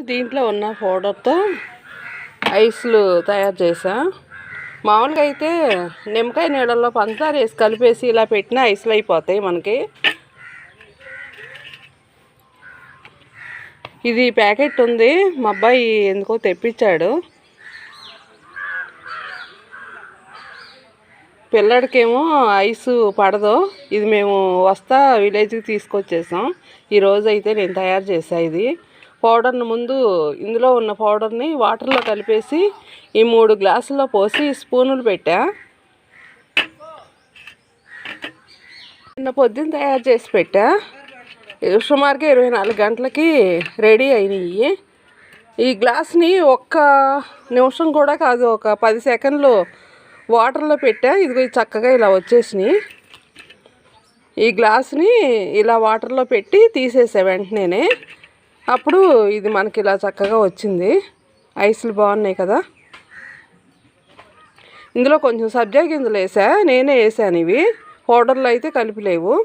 దీంట్లో ఉన్న పౌడర్తో ఐస్లు తయారు చేసా మామూలుగా అయితే నిమ్మకాయ నీడల్లో పంచదార వేసి కలిపేసి ఇలా పెట్టిన ఐస్లు అయిపోతాయి మనకి. ఇది ప్యాకెట్ ఉంది. మా అబ్బాయి ఎందుకో తెప్పించాడు. పిల్లడికేమో ఐస్ పడదు. ఇది మేము వస్తా విలేజ్కి తీసుకొచ్చేసాం. ఈరోజు అయితే నేను తయారు చేసా ఇది. పౌడర్ని ముందు ఇందులో ఉన్న పౌడర్ని వాటర్లో కలిపేసి ఈ మూడు గ్లాసుల్లో పోసి స్పూనులు పెట్టా. నిన్న పొద్దున్న తయారు చేసి పెట్టా. సుమారుగా ఇరవై నాలుగు గంటలకి రెడీ అయినాయి. ఈ గ్లాస్ని ఒక్క నిమిషం కూడా కాదు ఒక పది సెకండ్లు వాటర్లో పెట్టా. ఇదిగో చక్కగా ఇలా వచ్చేసినాయి. ఈ గ్లాస్ని ఇలా వాటర్లో పెట్టి తీసేసా వెంటనే అప్పుడు ఇది మనకి ఇలా చక్కగా వచ్చింది. ఐస్లు బాగున్నాయి కదా. ఇందులో కొంచెం సబ్జా గింజలు వేసా. నేనే వేసాను ఇవి. పౌడర్లు అయితే కలిపి లేవు.